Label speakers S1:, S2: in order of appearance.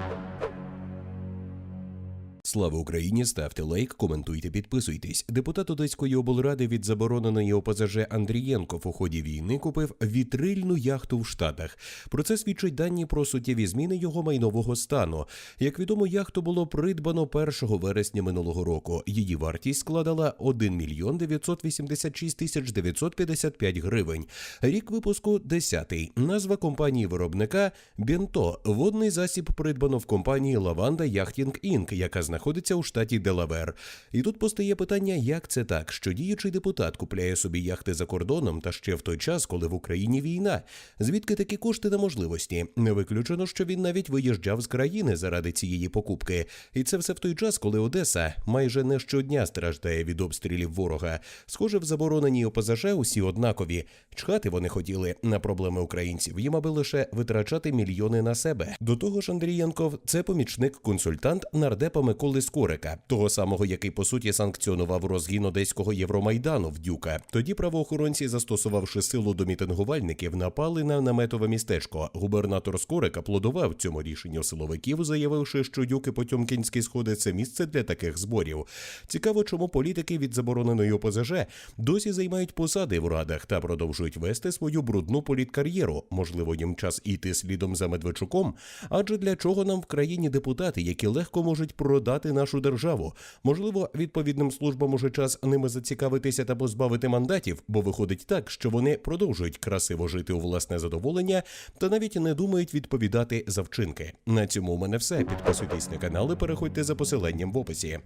S1: Thank you. Слава Україні! Ставте лайк, коментуйте, підписуйтесь. Депутат Одеської облради від забороненої ОПЗЖ Андрієнков у ході війни купив вітрильну яхту в Штатах. Про це свідчать дані про суттєві зміни його майнового стану. Як відомо, яхту було придбано 1 вересня минулого року. Її вартість складала 1 мільйон 986 тисяч 955 гривень. Рік випуску 10-й. Назва компанії виробника Бенто. Водний засіб придбано в компанії Лаванда Яхтінг Інк, яка знаходиться у штаті Делавер. І тут постає питання, як це так, що діючий депутат купляє собі яхти за кордоном та ще в той час, коли в Україні війна. Звідки такі кошти та можливості? Не виключено, що він навіть виїжджав з країни заради цієї покупки. І це все в той час, коли Одеса майже не щодня страждає від обстрілів ворога. Схоже, в забороненій ОПЗЖ усі однакові. Чхати вони хотіли на проблеми українців. Їм аби лише витрачати мільйони на себе. До того ж, Андрієнков це помічник-консультант нардепа Миколи Скорика, того самого, який по суті санкціонував розгін одеського Євромайдану в Дюка. Тоді правоохоронці, застосувавши силу до мітингувальників, напали на наметове містечко. Губернатор Скорик аплодував цьому рішенню силовиків, заявивши, що Дюк і Потьомкінські сходи це місце для таких зборів. Цікаво, чому політики від забороненої ОПЗЖ досі займають посади в радах та продовжують вести свою брудну політкар'єру. Можливо, їм час іти слідом за Медведчуком. Адже для чого нам в країні депутати, які легко можуть продати нашу державу? Можливо, відповідним службам уже час ними зацікавитися та позбавити мандатів, бо виходить так, що вони продовжують красиво жити у власне задоволення та навіть не думають відповідати за вчинки. На цьому у мене все. Підписуйтесь на канал і переходьте за посиланням в описі.